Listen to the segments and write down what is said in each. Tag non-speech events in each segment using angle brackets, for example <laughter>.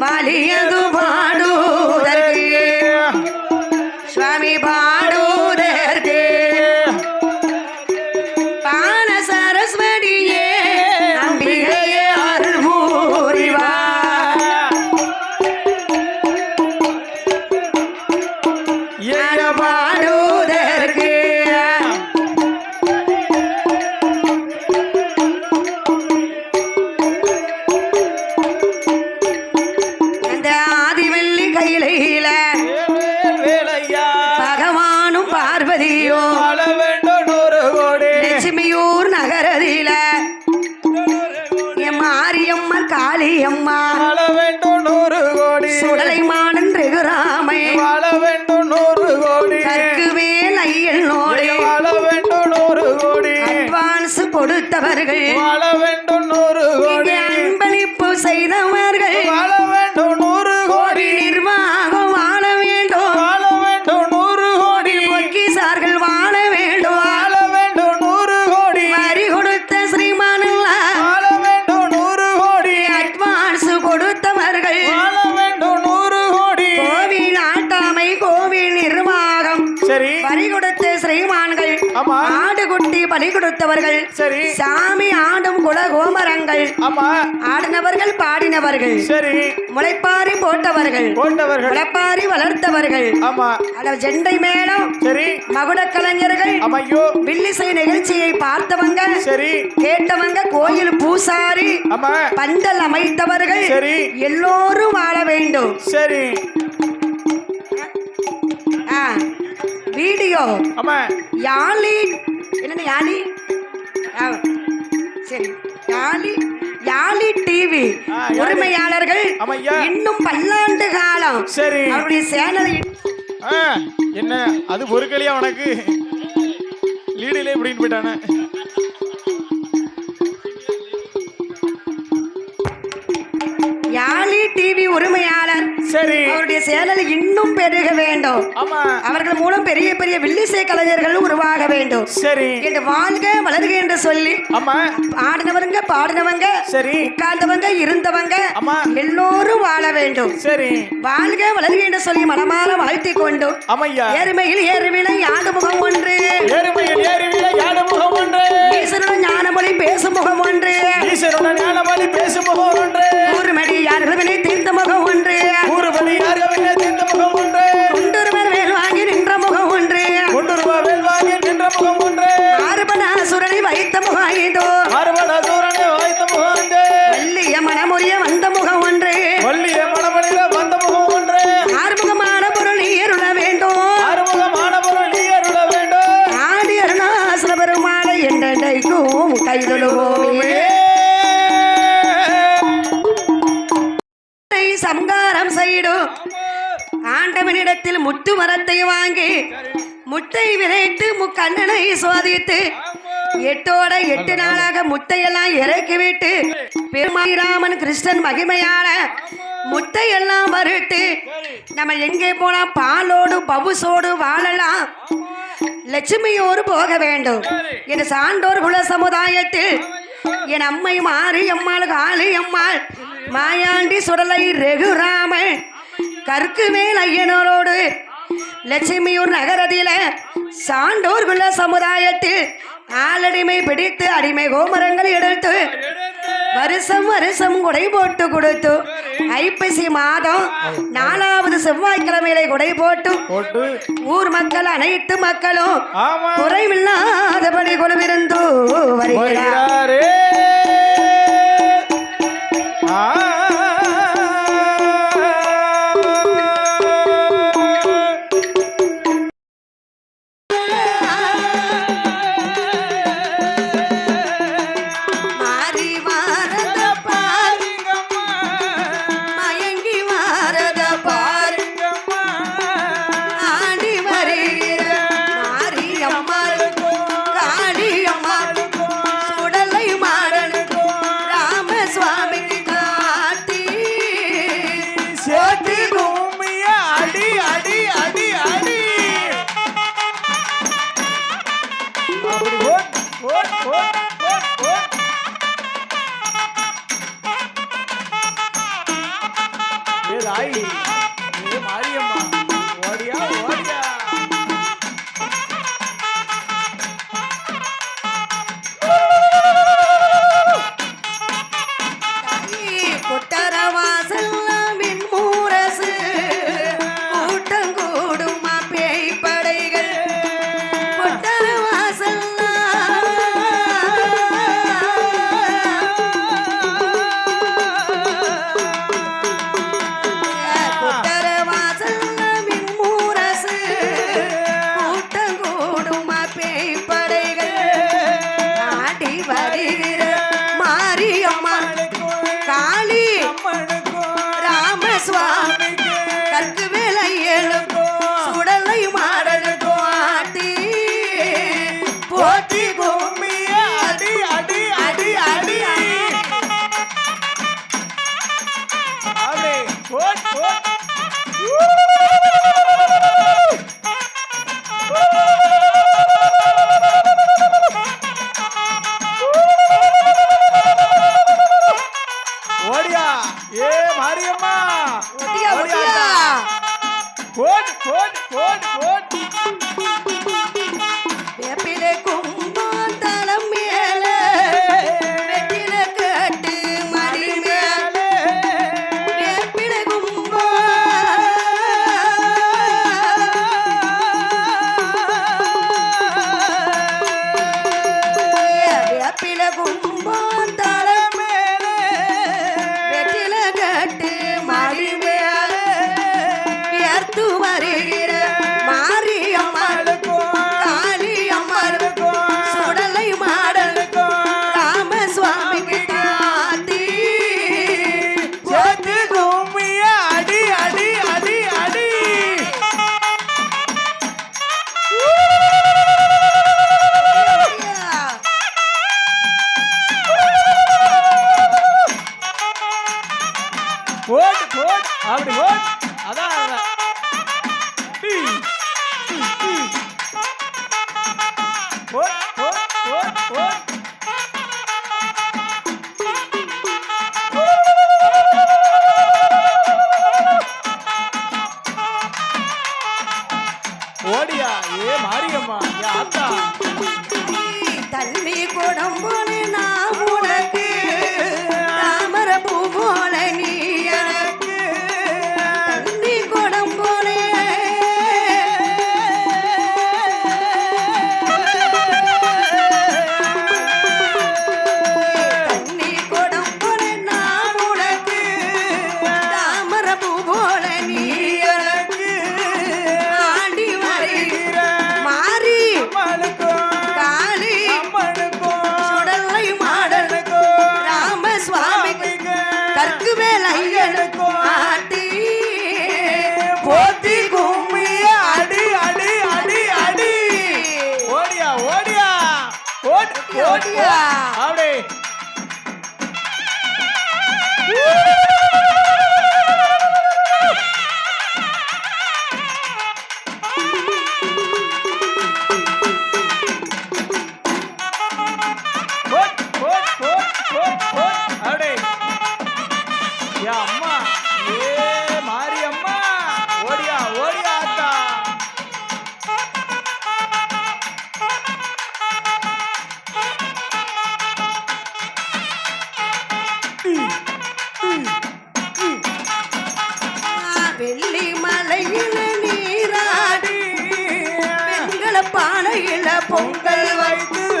ಮಾಲಿಯದು ಬಾಡು. பகவானும் ஆடு குட்டி பலி கொடுத்தவர்கள் சரி. சாமி ஆடும் குல கோமரங்கள் ஆமா. ஆடினவர்கள் பாடினவர்கள் சரி. முளைப்பாரி போட்டவர்கள் போட்டவர்கள். முளைப்பாரி வளர்த்தவர்கள். ஆமா. அட ஜெண்டை மேளம் சரி. மகுட கலைஞர்கள் ஆமையோ வில்லிசை நிகழ்ச்சியை பார்த்தவங்க சரி. கேட்டவங்க கோயில் பூசாரி ஆமா. பந்தல் அமைத்தவர்கள் சரி. எல்லோரும் வாழ வேண்டும். சரி. வீடியோ. ஆமா. யாழி. என்னென்ன யாழி? சரி. யாழி யாழி டிவி. உரிமையாளர்கள். இன்னும் பல்லாண்டு காலம் சரி. அவருடைய சேனல் என்ன அது பொறுக்கலையா உனக்கு? லீடிலே இப்படின்னு போயிட்டானே. டிவி உரிமையாளர். சரி. அவருடைய சேனல் இன்னும் பெருக வேண்டும். அவர்கள் மூலம் பெரிய பெரிய வில்லிசை கலைஞர்கள் உருவாக வேண்டும். சரி. என்று வாழ்க வளர்க என்று சொல்லி ஆமா. ஆடினவங்க பாடினவங்க சரி. உட்கார்ந்தவங்க இருந்தவங்க ஆமா. எல்லோரும் வாழ வேண்டும். சரி. வாழ்க வளர்க என்று சொல்லி மனமாற வாழ்த்தி கொண்டு ஆமையா. ஏறுமையில் ஏறுவினை ஆடு முகம் ஒன்று. ஏறுமையில் ஏறுவில யாட முகம் ஒன்று. ஈஸ்வரன் ஞானமொழி பேசும் முகம் ஒன்று. ஈஸ்வருடன் ஞானமணி பேசும் முகம் ஒன்று. மடியார்கள் வினை தீர்த்த முகம் ஒன்று. முட்டை விதைத்து முக்கண்ணனை சோதித்து எட்டோட எட்டு நாளாக முட்டையெல்லாம் இறக்கிவிட்டு பெருமாயிராமன் கிருஷ்ணன் மகிமையான முட்டையெல்லாம் மறுட்டு நம்ம எங்கே போனா பாலோடு பவுசோடு வாழலாம். லட்சுமியோடு போக வேண்டும். என் சான்றோர் குல சமுதாயத்தில் என் அம்மை மாரியம்மாள் காளி அம்மாள் மாயாண்டி சுடலை ரகுராமன் கற்கு மேல் ஐயனோரோடு லட்சுமியூர் நகரத்தில சான்றோர் குல சமுதாயத்தில் ஆளடிமை பிடித்து அடிமை கோமரங்கள் எடுத்து வருஷம் வருஷம் குடை போட்டு கொடுத்து ஐப்பசி மாதம் நாலாவது செவ்வாய்க்கிழமையில குடை போட்டு ஊர் மக்கள் அனைத்து மக்களும் குறைவில்லாதபடி குழுவிருந்து வருகிறார். ఓట్ ఓట్ ఓట్ Woo! <laughs> ஓடியா make me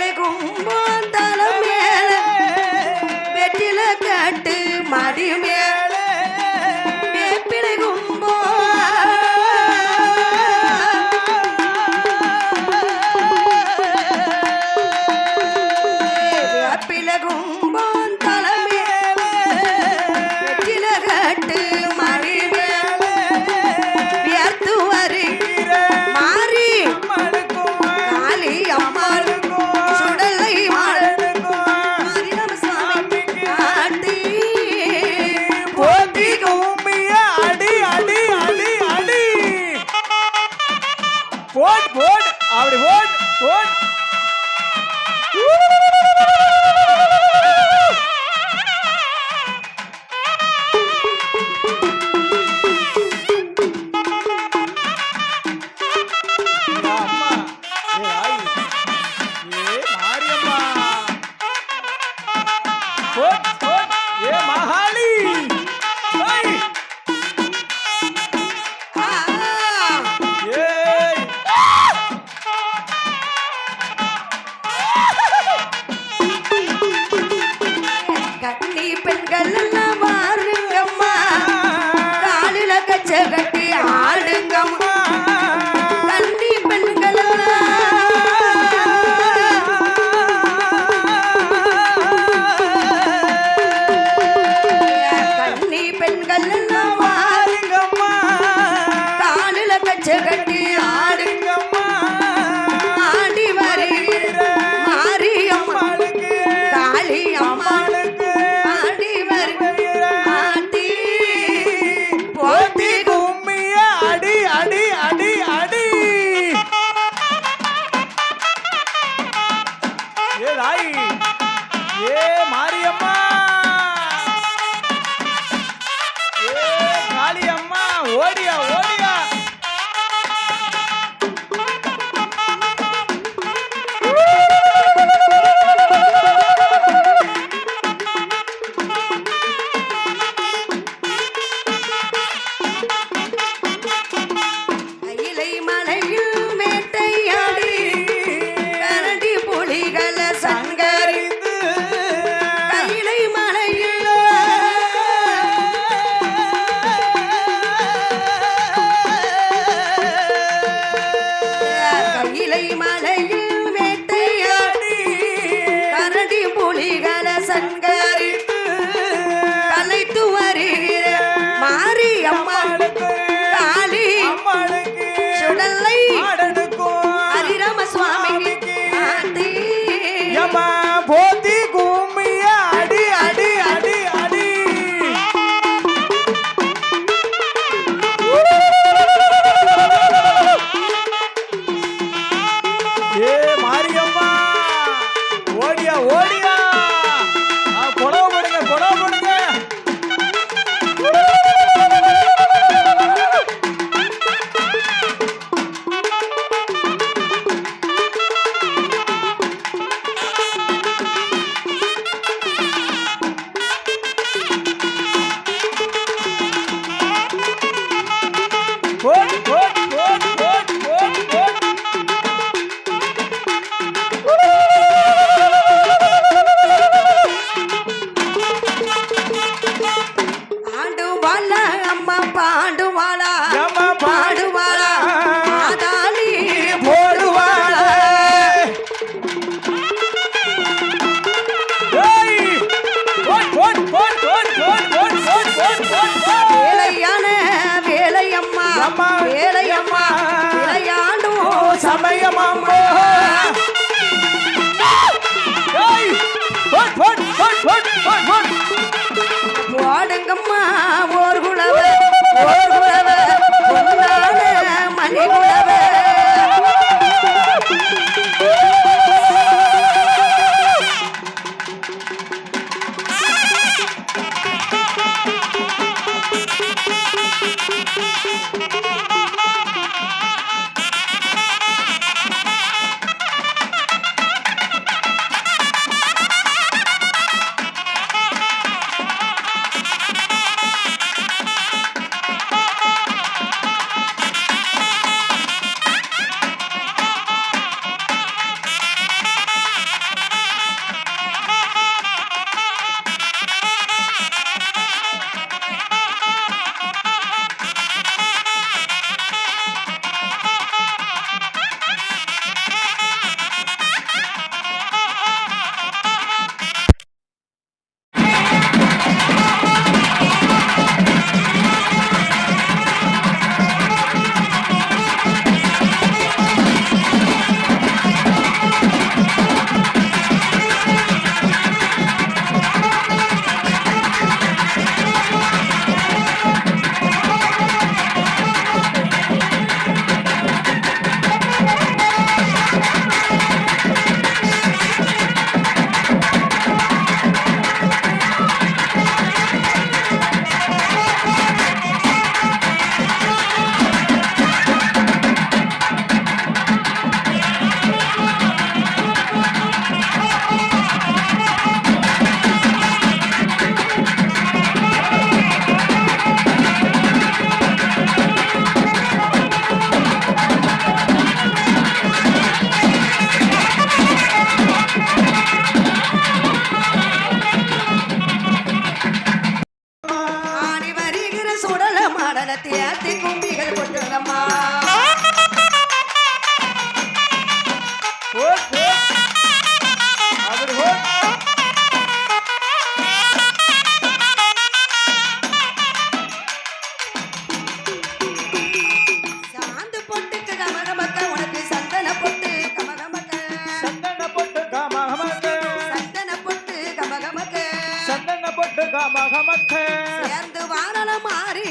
வேப்பிலை கும்பம் தலை மேல வெற்றில கட்டு மடி மேல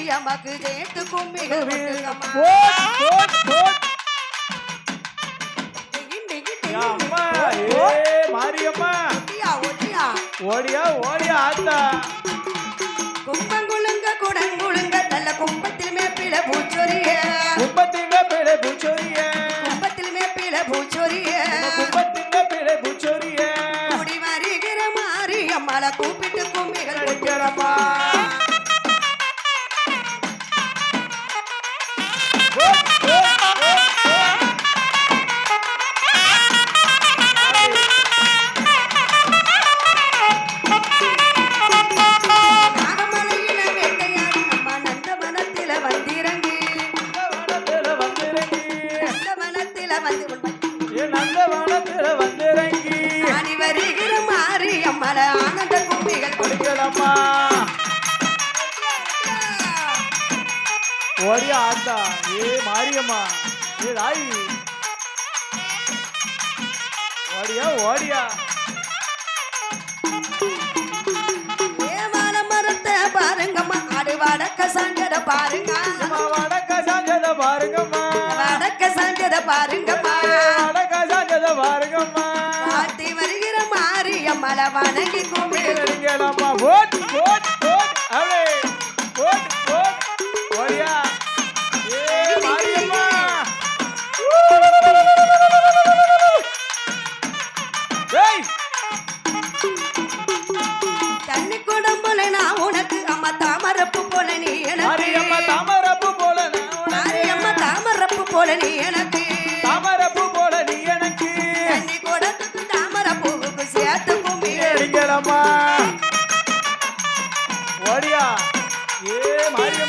அம்மா டிகின். ஏ மாரியம்மா ஒட்டியா, ஒட்டியா. ஓடியா ஓடியா ஆத்தா கும்பங்குழுங்க குடங்குழுங்க நல்ல கும்பத்தில் மேப்பில பூச்சொரிய கும்பத்திங்க பிழை பூச்சோரிய கும்பத்தில் மேப்பில பூச்சொரிய கும்பத்திங்க பிழை பூச்சோரிய கூடி வருகிற மாரியம்மளை கூப்பிட்டு ஏ தாயி ஓடியா ஓடியா. பாருங்கம்மா. ஆடு வடக்க சாஞ்சத பாருங்க வடக்க சாஞ்சத பாருங்கம்மா. வடக்க சாஞ்சத பாருங்கம்மா. வடக்க சாஞ்சத பாருங்கம்மா. வாழ்த்தி வருகிற மாரியம்மளை வணங்கி கும்பிடு. அடிக்கலம்மா ஓட் ஓட் ஓட் அவளே ஓட் ஓட் ஓடியா. தாமரப்பு போல நீ எனக்கு. தாமரப்பு போல. மாரியம்மா தாமரப்பு போல நீ எனக்கு. தாமரப்பு போல நீ எனக்கு. தண்ணி குடத்துக்கு தாமரப்பூவுக்கு சேர்த்து கும்பிடு அடிக்கலம்மா ஓடியா. ஏ மாரியம்மா.